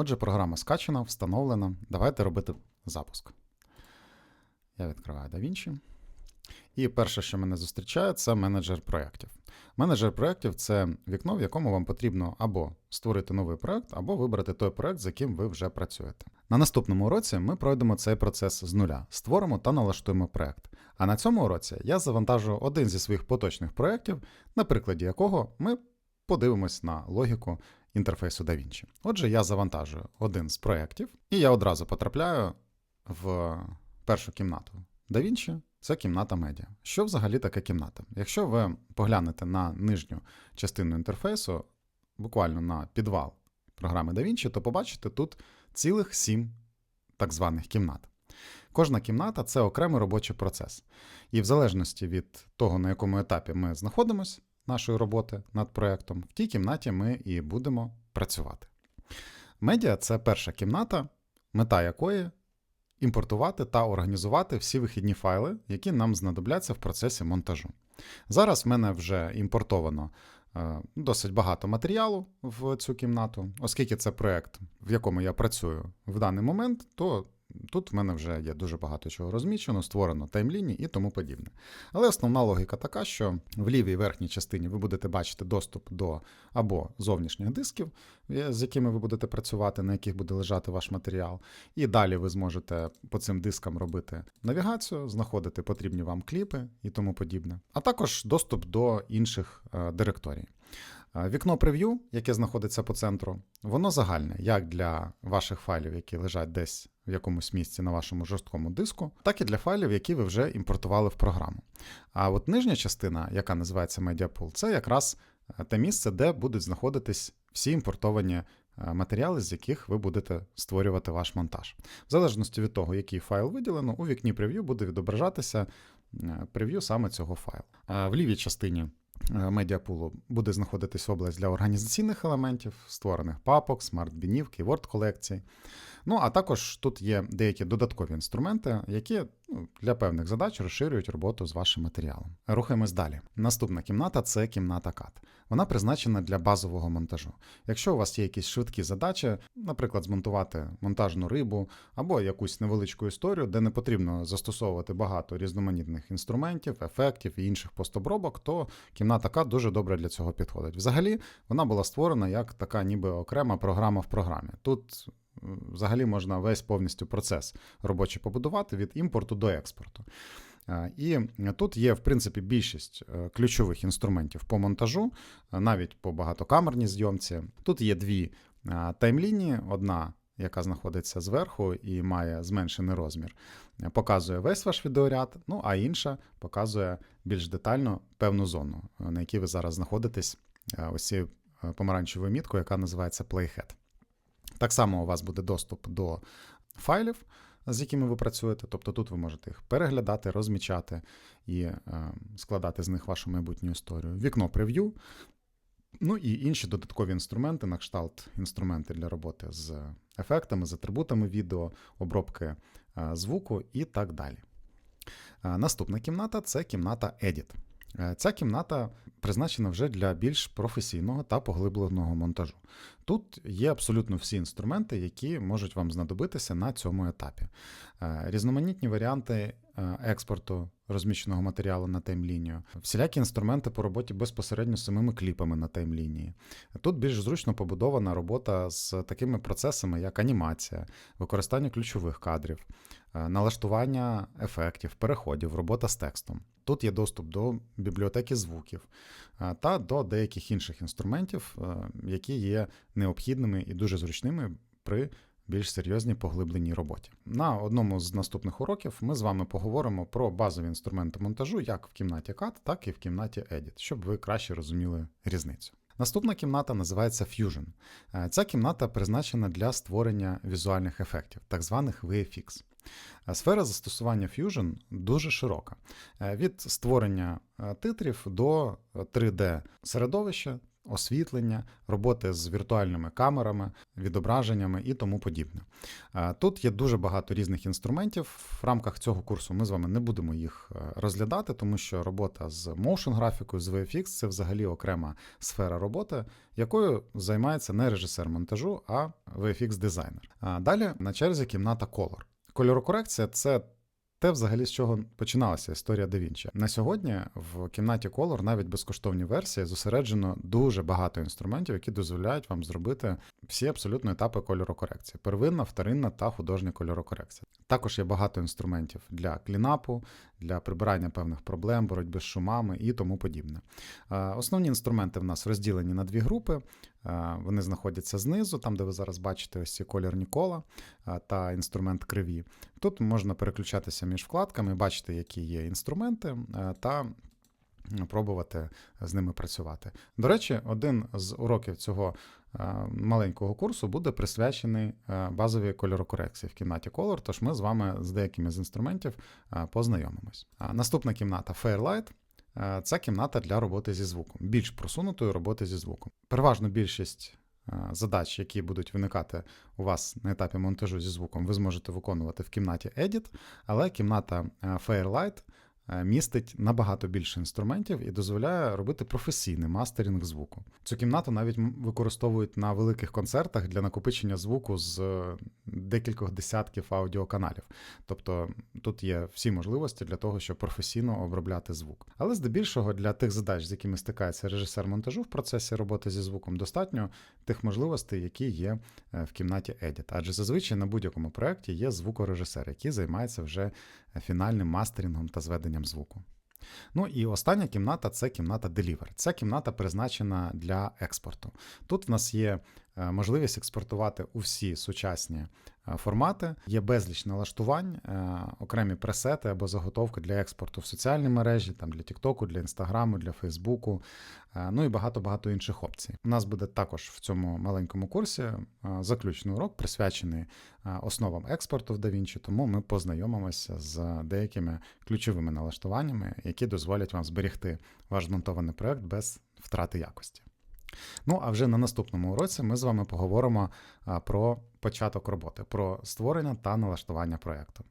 Отже, програма скачана, встановлена. Давайте робити запуск. Я відкриваю DaVinci. І перше, що мене зустрічає, це менеджер проєктів. Менеджер проєктів це вікно, в якому вам потрібно або створити новий проєкт, або вибрати той проєкт, з яким ви вже працюєте. На наступному уроці ми пройдемо цей процес з нуля, створимо та налаштуємо проєкт. А на цьому уроці я завантажу один зі своїх поточних проєктів, на прикладі якого ми подивимось на логіку інтерфейсу DaVinci. Отже, я завантажую один з проєктів, і я одразу потрапляю в першу кімнату DaVinci. Це кімната медіа. Що взагалі таке кімната? Якщо ви поглянете на нижню частину інтерфейсу, буквально на підвал програми DaVinci, то побачите тут цілих сім так званих кімнат. Кожна кімната це окремий робочий процес. І в залежності від того, на якому етапі ми знаходимося нашої роботи над проєктом, в тій кімнаті ми і будемо працювати. Медіа це перша кімната, мета якої імпортувати та організувати всі вихідні файли, які нам знадобляться в процесі монтажу. Зараз в мене вже імпортовано е, досить багато матеріалу в цю кімнату, оскільки це проєкт, в якому я працюю в даний момент, то тут в мене вже є дуже багато чого розмічено, створено таймлінії і тому подібне. Але основна логіка така, що в лівій верхній частині ви будете бачити доступ до або зовнішніх дисків, е, з якими ви будете працювати, на яких буде лежати ваш матеріал. І далі ви зможете по цим дискам робити навігацію, знаходити потрібні вам кліпи і тому подібне, а також доступ до інших е, директорій. Е, Вікно прев'ю, яке знаходиться по центру, воно загальне як для ваших файлів, які лежать десь в якомусь місці на вашому жорсткому диску, так і для файлів, які ви вже імпортували в програму. А от нижня частина, яка називається MediaPool, це якраз е, те місце, де будуть знаходитись всі імпортовані е, матеріали, з яких ви будете створювати ваш монтаж. В залежності від того, який файл виділено, у вікні прев'ю буде відображатися прев'ю саме цього файлу. В лівій частині медіапулу буде знаходитись область для організаційних елементів, створених папок, смарт-бінів, кейворд колекцій. Ну, а також тут є деякі додаткові інструменти, які для певних задач розширюють роботу з вашим матеріалом. Рухаємось далі. Наступна кімната це кімната CAD. Вона призначена для базового монтажу. Якщо у вас є якісь швидкі задачі, наприклад, змонтувати монтажну рибу або якусь невеличку історію, де не потрібно застосовувати багато різноманітних інструментів, ефектів і інших постобробок, то кімната CAD дуже добре для цього підходить. Взагалі, вона була створена як така ніби окрема програма в програмі. Тут взагалі можна весь повністю процес робочий побудувати від імпорту до експорту. І тут є, в принципі, більшість е, ключових інструментів по монтажу, навіть по багатокамерній зйомці. Тут є дві таймлінії: одна, яка знаходиться зверху і має зменшений розмір, показує весь ваш відеоряд, ну а інша показує більш детально певну зону, на якій ви зараз знаходитесь, ось цією помаранчевою міткою, яка називається Playhead. Так само у вас буде доступ до файлів, з якими ви працюєте. Тобто тут ви можете їх переглядати, розмічати і е, складати з них вашу майбутню історію. Вікно прев'ю. Ну і інші додаткові інструменти, на кшталт інструменти для роботи з ефектами, з атрибутами відео, обробки е, звуку і так далі. Е, наступна кімната це кімната Edit. Е, ця кімната призначена вже для більш професійного та поглибленого монтажу. Тут є абсолютно всі інструменти, які можуть вам знадобитися на цьому етапі. Е, різноманітні варіанти е, експорту розміщеного матеріалу на таймлінію, всілякі інструменти по роботі безпосередньо з самими кліпами на таймлінії. Тут більш зручно побудована робота з такими процесами, як анімація, використання ключових кадрів, налаштування ефектів, переходів, робота з текстом. Тут є доступ до бібліотеки звуків та до деяких інших інструментів, які є необхідними і дуже зручними при більш серйозній поглибленій роботі. На одному з наступних уроків ми з вами поговоримо про базові інструменти монтажу як в кімнаті CAD, так і в кімнаті Edit, щоб ви краще розуміли різницю. Наступна кімната називається Fusion. Ця кімната призначена для створення візуальних ефектів, так званих VFX. Сфера застосування Fusion дуже широка. Від створення титрів до 3D-середовища, освітлення, роботи з віртуальними камерами, відображеннями і тому подібне. Е, Тут є дуже багато різних інструментів. В рамках цього курсу ми з вами не будемо їх е, розглядати, тому що робота з motion графікою, з VFX це взагалі окрема сфера роботи, якою займається не режисер монтажу, а VFX-дизайнер. Далі на черзі кімната Color. Кольорокорекція це те, взагалі, з чого починалася історія DaVinci. На сьогодні в кімнаті Color навіть безкоштовні версії зосереджено дуже багато інструментів, які дозволяють вам зробити всі абсолютно етапи кольорокорекції: первинна, вторинна та художня кольорокорекція. Також є багато інструментів для клінапу, для прибирання певних проблем, боротьби з шумами і тому подібне. Е, Основні інструменти в нас розділені на дві групи. Е, Вони знаходяться знизу, там, де ви зараз бачите ось ці кольорні кола е, та інструмент криві. Тут можна переключатися між вкладками, бачити, які є інструменти, е, та пробувати з ними працювати. До речі, один з уроків цього маленького курсу буде присвячений базовій кольорокорекції в кімнаті Color, тож ми з вами з деякими з інструментів познайомимось. Наступна кімната Fairlight. Е, Це кімната для роботи зі звуком, більш просунутої роботи зі звуком. Переважно більшість е, задач, які будуть виникати у вас на етапі монтажу зі звуком, ви зможете виконувати в кімнаті Edit, але кімната е, Fairlight містить набагато більше інструментів і дозволяє робити професійний мастеринг звуку. Цю кімнату навіть використовують на великих концертах для накопичення звуку з е, декількох десятків аудіоканалів. Тобто тут є всі можливості для того, щоб професійно обробляти звук. Але здебільшого для тих задач, з якими стикається режисер монтажу в процесі роботи зі звуком, достатньо тих можливостей, які є е, в кімнаті Edit. Адже зазвичай на будь-якому проєкті є звукорежисер, який займається вже е, фінальним мастерингом та зведенням звуку. Ну і остання кімната це кімната Deliver. Ця кімната призначена для експорту. Тут в нас є можливість експортувати усі сучасні е, формати, є безліч налаштувань, е, окремі пресети або заготовки для експорту в соціальні мережі, там для TikTok, для Інстаграму, для Фейсбуку, е, ну і багато-багато інших опцій. У нас буде також в цьому маленькому курсі е, заключний урок, присвячений е, основам експорту в DaVinci, тому ми познайомимося з деякими ключовими налаштуваннями, які дозволять вам зберегти ваш змонтований проект без втрати якості. Ну, а вже на наступному уроці ми з вами поговоримо про початок роботи, про створення та налаштування проекту.